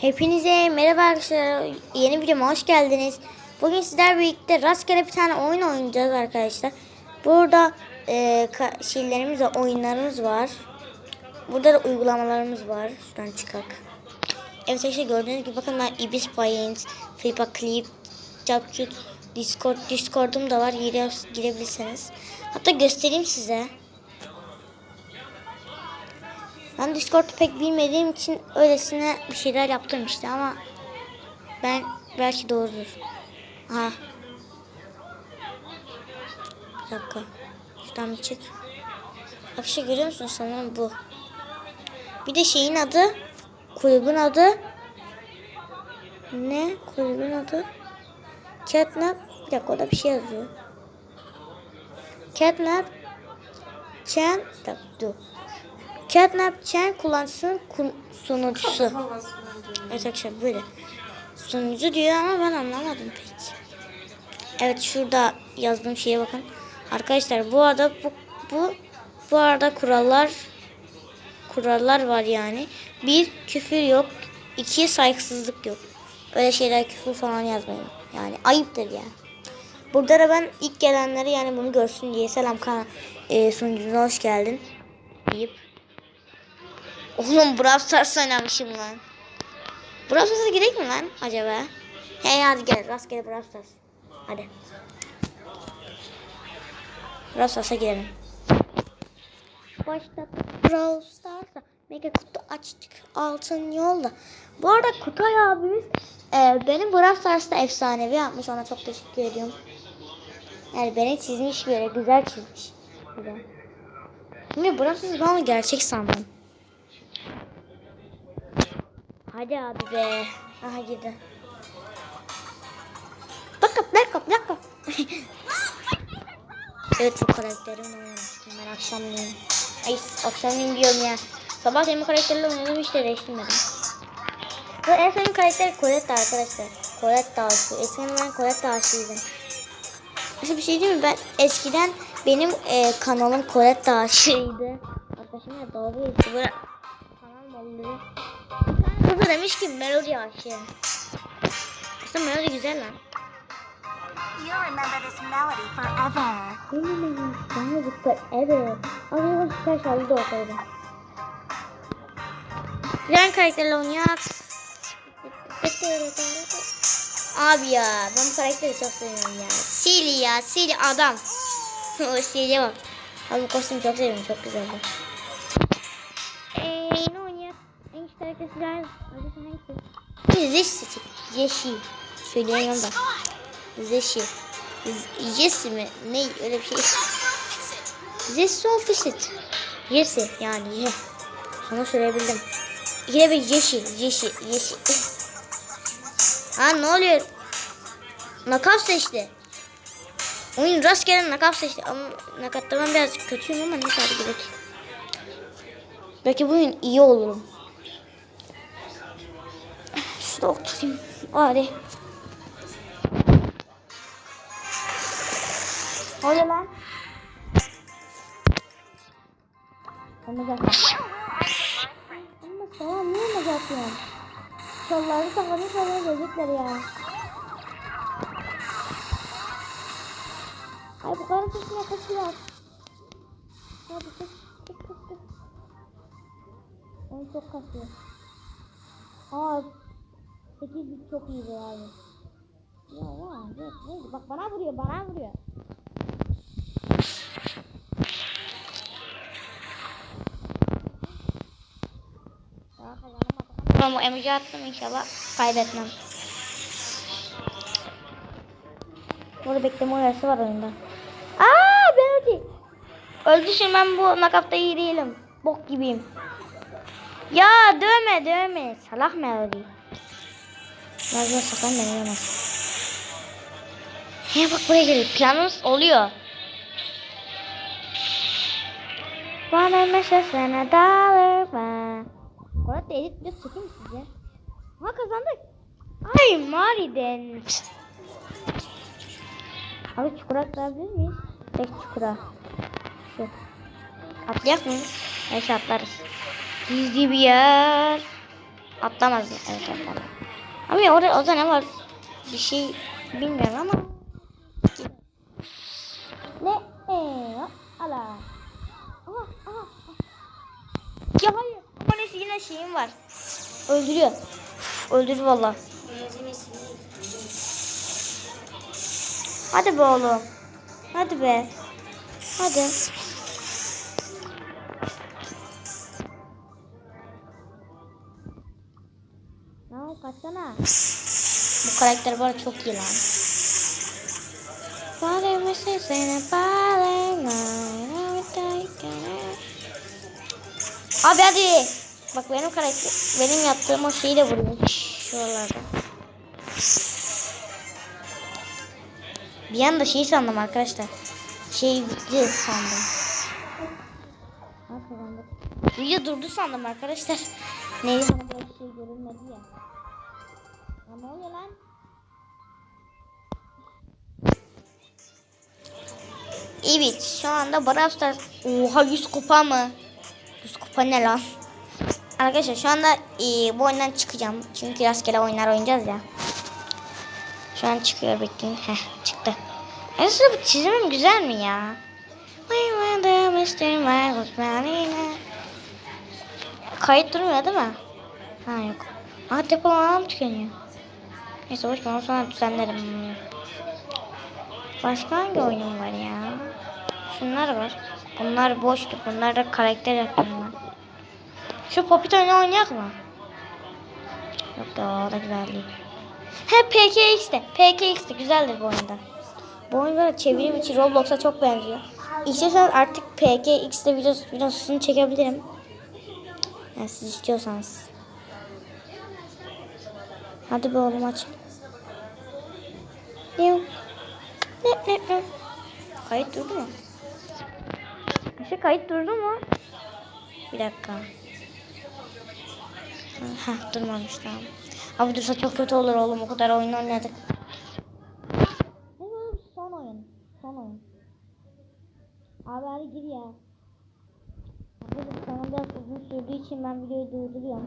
Hepinize merhaba arkadaşlar. Yeni videoma hoş geldiniz. Bugün sizler birlikte rastgele bir tane oyun oynayacağız arkadaşlar. Burada e, şeylerimiz var, oyunlarımız var. Burada da uygulamalarımız var. Şuradan çıkak. Evet arkadaşlar gördüğünüz gibi bakın ben Ibis Paint, Flipa Clip, Capcut, Discord, Discord'um da var. Gire, girebilirsiniz. Hatta göstereyim size. Ben Discord'u pek bilmediğim için öylesine bir şeyler yaptım işte ama ben belki doğrudur. Aha. Bir dakika. Şuradan bir çık. Arkadaşlar görüyor musunuz sanırım bu. Bir de şeyin adı kulübün adı ne? Kulübün adı Catnap. Bir dakika orada bir şey yazıyor. Catnap Chan bir dur. Catnap Chan kullanıcısının kun- sunucusu. Evet arkadaşlar böyle. Sunucu diyor ama ben anlamadım pek. Evet şurada yazdığım şeye bakın. Arkadaşlar bu arada bu, bu bu arada kurallar kurallar var yani. Bir küfür yok. iki saygısızlık yok. Öyle şeyler küfür falan yazmayın. Yani ayıptır ya. Burada da ben ilk gelenleri yani bunu görsün diye selam kana e, sunucumuza hoş geldin deyip Oğlum Brawl Stars oynamışım lan. Brawl Stars'a gidelim mi lan acaba? Hey hadi gel rastgele Brawl Stars. Hadi. Brawl Stars'a girelim. Başta Brawl Stars'a mega kutu açtık altın yolda. Bu arada Kutay abimiz e, benim Brawl Stars'ta efsanevi yapmış. Ona çok teşekkür ediyorum. Yani beni çizmiş böyle güzel çizmiş. Şimdi Brawl Stars'ı ben gerçek sandım. Hadi abi be. Aha girdi. Bakın bakın bakın. evet bu karakterimle oynamıştım ben akşamleyin. Ay akşamleyin diyorum ya. Sabah benim karakterle oynadım işte değiştirmedim. Bu en son karakter Colette arkadaşlar. Colette aşığı. Eskiden ben Colette aşığıydım. Mesela bir şey diyeyim mi? Ben eskiden benim e, kanalım Colette aşığıydı. Arkadaşımla dalga geçti. Böyle kanal malları. Burada demiş ki Melody aşığı. Aslında Melody güzel lan. You'll remember this melody forever. Bilmiyorum. Melody forever. Ama bir süper şarjı da olsaydı. Güzel karakterle oynayak. Abi ya ben bu karakteri çok seviyorum ya. Sili ya Sili adam. o Sili'ye bak. Abi bu kostümü çok seviyorum çok güzel güzel seçin. Zeshi. Söyleyemem da. Zeshi. Z- Jesse mi? Ne öyle bir şey. Jesse Officer. Jesse yani ye. Sana söyleyebildim. İkide bir Jesse. Jesse. Jesse. ha ne oluyor? Nakaf seçti. Oyun rastgele nakaf seçti. Ama nakatta ben biraz kötüyüm ama neyse hadi gidelim. Belki bu oyun iyi olurum. Şurada oturayım. Hadi. Oluyor lan. Ama gel. Ama niye mi yapıyorsun? Kolları sakalını sana gözükler ya. Ay bu kadar sesine kaçıyor. Hadi kız kız kız kız. Onu çok kasıyor. Aa 8 bit çok iyi yani. Ya ya evet, neydi? Bak bana vuruyor bana vuruyor. Tamam bu emoji attım inşallah kaybetmem. Burada bekleme uyarısı var oyunda. Aa ben öldü. Öldü şimdi ben bu nakafta iyi değilim. Bok gibiyim. Ya dövme dövme. Salak Melody. Biraz sakın beni yemez. He bak buraya geliyor. Planımız oluyor. Bana meşesene dollar var. Korat da edit çekeyim mi size? Ha kazandık. Ay Mari'den. Abi çukura atlayabilir miyiz? Tek çukura. Şu. Atlayak mı? Neyse atlarız. Gizli bir yer. Atlamaz. Evet atlamaz. Ama orada, orada ne var? Bir şey bilmiyorum ama. Ne? Ee, ala. Ya hayır. Ama neyse yine şeyim var. Öldürüyor. Üf, Öldürür valla. Hadi be oğlum. Hadi be. Hadi. Kaçsana. Bu karakter arada çok iyi lan. Abi hadi. Bak benim karakter benim yaptığım o şeyi de vuruyor. Şuralarda. Bir anda şey sandım arkadaşlar. Şey bitti sandım. Video durdu sandım arkadaşlar. Bir şey görünmedi ya. Ya ne oluyor lan? Evet şu anda Brawl Stars Oha 100 kupa mı? 100 kupa ne lan? Arkadaşlar şu anda e, bu oyundan çıkacağım. Çünkü rastgele oyunlar oynayacağız ya. Şu an çıkıyor bekleyin. Heh çıktı. Aslında bu çizimim güzel mi ya? Kayıt durmuyor değil mi? Ha yok. Aa depolanan tükeniyor. Neyse boş ver sonra düzenlerim. Başka hangi oyunum var ya? Şunlar var. Bunlar boştu. Bunlar da karakter ben. Şu Popit oyunu oynayak mı? Yok da o da güzel. He PKX de. PKX de güzeldir bu oyunda. Bu oyun böyle çevirim için Roblox'a çok benziyor. İstiyorsanız artık PKX'de videos, videosunu çekebilirim. Yani siz istiyorsanız. Hadi be oğlum aç. Ne? Ne ne ne? Kayıt durdu mu? Neyse kayıt durdu mu? Bir dakika. Heh durmamış tamam. Abi dursa çok kötü olur oğlum o kadar oyun oynadık. Ne oğlum son oyun. Son oyun. Abi hadi gir ya. Arkadaşlar sana biraz uzun sürdüğü için ben videoyu durduruyorum.